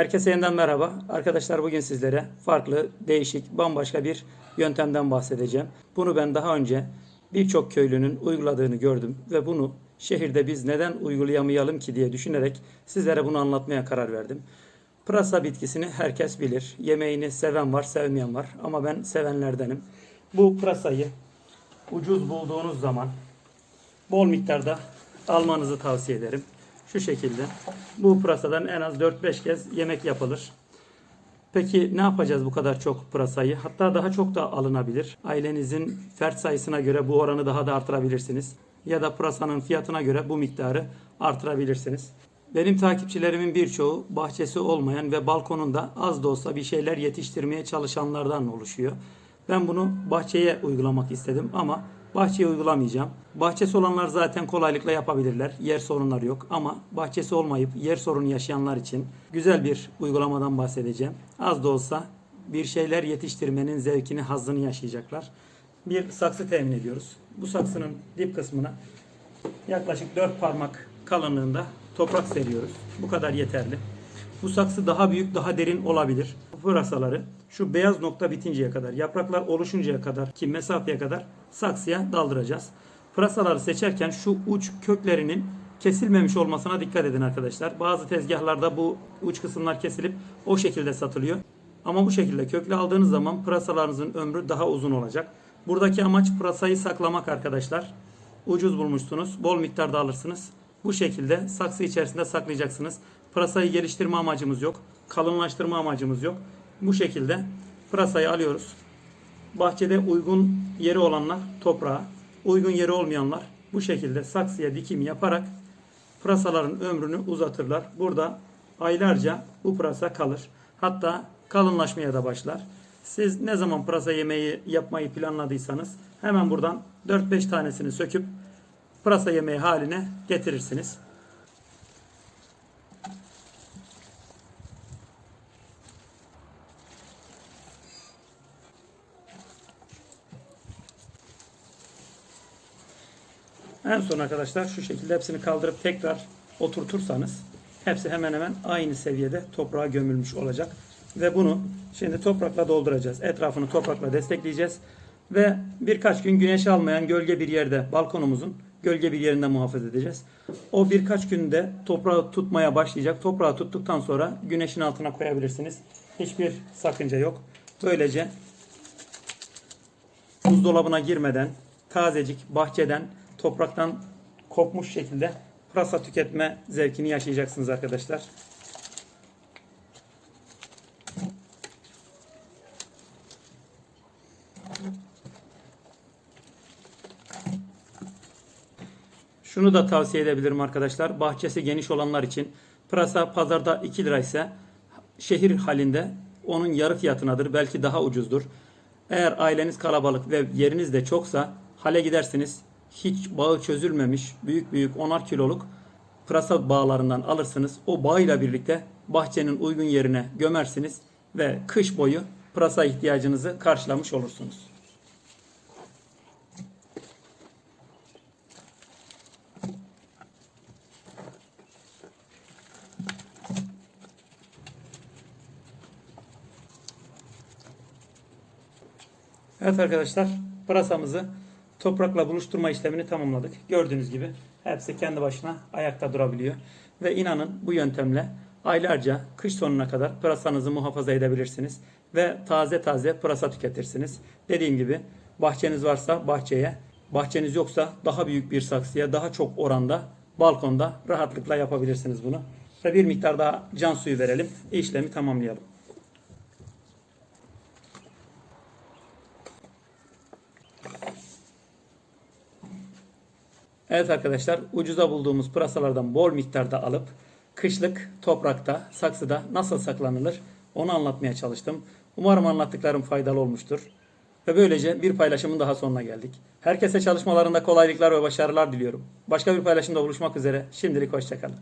Herkese yeniden merhaba. Arkadaşlar bugün sizlere farklı, değişik, bambaşka bir yöntemden bahsedeceğim. Bunu ben daha önce birçok köylünün uyguladığını gördüm ve bunu şehirde biz neden uygulayamayalım ki diye düşünerek sizlere bunu anlatmaya karar verdim. Pırasa bitkisini herkes bilir. Yemeğini seven var, sevmeyen var ama ben sevenlerdenim. Bu pırasayı ucuz bulduğunuz zaman bol miktarda almanızı tavsiye ederim. Şu şekilde. Bu pırasadan en az 4-5 kez yemek yapılır. Peki ne yapacağız bu kadar çok pırasayı? Hatta daha çok da alınabilir. Ailenizin fert sayısına göre bu oranı daha da artırabilirsiniz. Ya da pırasanın fiyatına göre bu miktarı artırabilirsiniz. Benim takipçilerimin birçoğu bahçesi olmayan ve balkonunda az da olsa bir şeyler yetiştirmeye çalışanlardan oluşuyor. Ben bunu bahçeye uygulamak istedim ama bahçeye uygulamayacağım. Bahçesi olanlar zaten kolaylıkla yapabilirler. Yer sorunları yok ama bahçesi olmayıp yer sorunu yaşayanlar için güzel bir uygulamadan bahsedeceğim. Az da olsa bir şeyler yetiştirmenin zevkini, hazzını yaşayacaklar. Bir saksı temin ediyoruz. Bu saksının dip kısmına yaklaşık 4 parmak kalınlığında toprak seriyoruz. Bu kadar yeterli. Bu saksı daha büyük, daha derin olabilir. Bu pırasaları şu beyaz nokta bitinceye kadar, yapraklar oluşuncaya kadar ki mesafeye kadar saksıya daldıracağız. Pırasaları seçerken şu uç köklerinin kesilmemiş olmasına dikkat edin arkadaşlar. Bazı tezgahlarda bu uç kısımlar kesilip o şekilde satılıyor. Ama bu şekilde köklü aldığınız zaman pırasalarınızın ömrü daha uzun olacak. Buradaki amaç pırasayı saklamak arkadaşlar. Ucuz bulmuşsunuz, bol miktarda alırsınız. Bu şekilde saksı içerisinde saklayacaksınız. Pırasayı geliştirme amacımız yok. Kalınlaştırma amacımız yok. Bu şekilde pırasayı alıyoruz. Bahçede uygun yeri olanlar toprağa, uygun yeri olmayanlar bu şekilde saksıya dikim yaparak pırasaların ömrünü uzatırlar. Burada aylarca bu pırasa kalır. Hatta kalınlaşmaya da başlar. Siz ne zaman pırasa yemeği yapmayı planladıysanız hemen buradan 4-5 tanesini söküp pırasa yemeği haline getirirsiniz. En son arkadaşlar şu şekilde hepsini kaldırıp tekrar oturtursanız hepsi hemen hemen aynı seviyede toprağa gömülmüş olacak. Ve bunu şimdi toprakla dolduracağız. Etrafını toprakla destekleyeceğiz. Ve birkaç gün güneş almayan gölge bir yerde balkonumuzun gölge bir yerinde muhafaza edeceğiz. O birkaç günde toprağı tutmaya başlayacak. Toprağı tuttuktan sonra güneşin altına koyabilirsiniz. Hiçbir sakınca yok. Böylece buzdolabına girmeden tazecik bahçeden topraktan kopmuş şekilde pırasa tüketme zevkini yaşayacaksınız arkadaşlar. Şunu da tavsiye edebilirim arkadaşlar. Bahçesi geniş olanlar için pırasa pazarda 2 lira ise şehir halinde onun yarı fiyatınadır. Belki daha ucuzdur. Eğer aileniz kalabalık ve yeriniz de çoksa hale gidersiniz. Hiç bağı çözülmemiş büyük büyük onar kiloluk pırasa bağlarından alırsınız. O bağıyla birlikte bahçenin uygun yerine gömersiniz ve kış boyu pırasa ihtiyacınızı karşılamış olursunuz. Evet arkadaşlar pırasamızı toprakla buluşturma işlemini tamamladık. Gördüğünüz gibi hepsi kendi başına ayakta durabiliyor. Ve inanın bu yöntemle aylarca kış sonuna kadar pırasanızı muhafaza edebilirsiniz. Ve taze taze pırasa tüketirsiniz. Dediğim gibi bahçeniz varsa bahçeye, bahçeniz yoksa daha büyük bir saksıya, daha çok oranda balkonda rahatlıkla yapabilirsiniz bunu. Ve bir miktar daha can suyu verelim. işlemi tamamlayalım. Evet arkadaşlar ucuza bulduğumuz pırasalardan bol miktarda alıp kışlık toprakta, saksıda nasıl saklanılır onu anlatmaya çalıştım. Umarım anlattıklarım faydalı olmuştur. Ve böylece bir paylaşımın daha sonuna geldik. Herkese çalışmalarında kolaylıklar ve başarılar diliyorum. Başka bir paylaşımda buluşmak üzere. Şimdilik hoşçakalın.